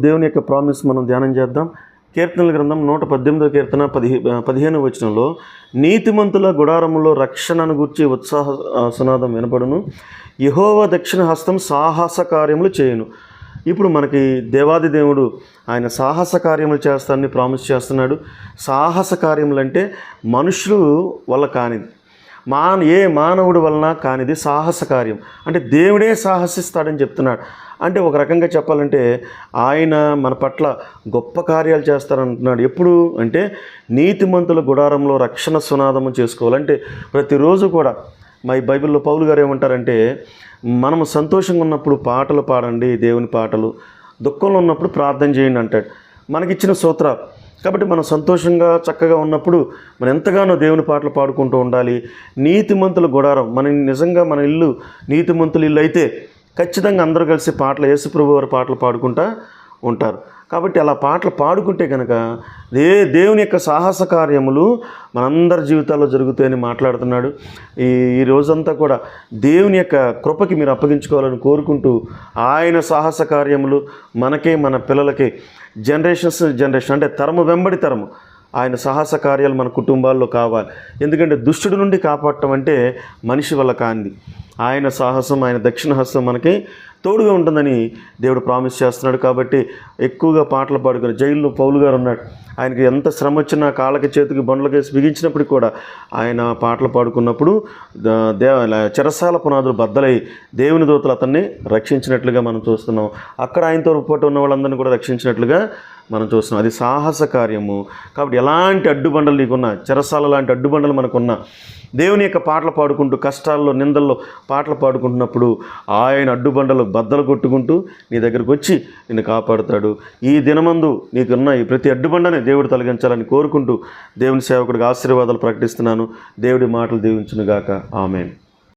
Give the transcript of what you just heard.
దేవుని యొక్క ప్రామిస్ మనం ధ్యానం చేద్దాం. కీర్తనల గ్రంథం నూట పద్దెనిమిదో కీర్తన పదిహే పదిహేను వచనంలో నీతిమంతుల గుడారములో రక్షణను గూర్చి ఉత్సాహ సునాదం వినపడును. యహోవ దక్షిణ హస్తం సాహస కార్యములు చేయును. ఇప్పుడు మనకి దేవాది దేవుడు ఆయన సాహస కార్యములు చేస్తానని ప్రామిస్ చేస్తున్నాడు. సాహస కార్యములు అంటే మనుషులు వల్ల కానిది. మా ఏ మానవుడి వలన కానిది సాహస కార్యం. అంటే దేవుడే సాహసిస్తాడని చెప్తున్నాడు. అంటే ఒక రకంగా చెప్పాలంటే ఆయన మన పట్ల గొప్ప కార్యాలు చేస్తారంటున్నాడు. ఎప్పుడు? అంటే నీతిమంతుల గుడారంలో రక్షణ సునాదము చేసుకోవాలంటే ప్రతిరోజు కూడా మా ఈ బైబిల్లో పౌలు గారు ఏమంటారంటే మనము సంతోషంగా ఉన్నప్పుడు పాటలు పాడండి దేవుని పాటలు దుఃఖంలో ఉన్నప్పుడు ప్రార్థన చేయండి అంటాడు. మనకిచ్చిన సూత్రాలు కాబట్టి మనం సంతోషంగా చక్కగా ఉన్నప్పుడు మనం ఎంతగానో దేవుని పాటలు పాడుకుంటూ ఉండాలి. నీతిమంతుల గుడారం మన నిజంగా మన ఇల్లు నీతిమంతుల ఇల్లు అయితే ఖచ్చితంగా అందరూ కలిసి పాటలు యేసుప్రభు వారి పాటలు పాడుకుంటా ఉంటారు. కాబట్టి అలా పాటలు పాడుకుంటే కనుక దే దేవుని యొక్క సాహస కార్యములు మనందరి జీవితాల్లో జరుగుతాయని మాట్లాడుతున్నాడు. ఈ ఈ రోజంతా కూడా దేవుని యొక్క కృపకి మీరు అప్పగించుకోవాలని కోరుకుంటూ ఆయన సాహస కార్యములు మనకే మన పిల్లలకి జనరేషన్స్ జనరేషన్ అంటే తరము వెంబడి తరము ఆయన సాహస కార్యాలు మన కుటుంబాల్లో కావాలి. ఎందుకంటే దుష్టుడి నుండి కాపాడటం అంటే మనిషి వల్ల కాంది ఆయన సాహసం ఆయన దక్షిణ హస్తం మనకి తోడుగా ఉంటుందని దేవుడు ప్రామిస్ చేస్తున్నాడు కాబట్టి ఎక్కువగా పాటలు పాడుకుని జైల్లో పౌలు గారు ఉన్నాడు. ఆయనకి ఎంత శ్రమ వచ్చినా కాళ్ళకి చేతికి బండ్లకేసి బిగించినప్పుడు కూడా ఆయన పాటలు పాడుకున్నప్పుడు ద- దే చెరసాల పునాదులు బద్దలై దేవుని దూతలు అతన్ని రక్షించినట్లుగా మనం చూస్తున్నాం. అక్కడ ఆయనతో పాటు ఉన్న వాళ్ళందరినీ కూడా రక్షించినట్లుగా మనం చూస్తున్నాం. అది సాహస కార్యము. కాబట్టి ఎలాంటి అడ్డుబండలు నీకున్నా చెరసాల లాంటి అడ్డుబండలు మనకున్నా దేవుని యొక్క పాటలు పాడుకుంటూ కష్టాల్లో నిందల్లో పాటలు పాడుకుంటున్నప్పుడు ఆయన అడ్డుబండలు బద్దలు కొట్టుకుంటూ నీ దగ్గరకు వచ్చి నిన్ను కాపాడుతాడు. ఈ దినమందు నీకున్న ఈ ప్రతి అడ్డుబండనే దేవుడు తొలగించాలని కోరుకుంటూ దేవుని సేవకుడికి ఆశీర్వాదాలు ప్రకటిస్తున్నాను. దేవుడి మాటలు దీవించునుగాక. ఆమెను.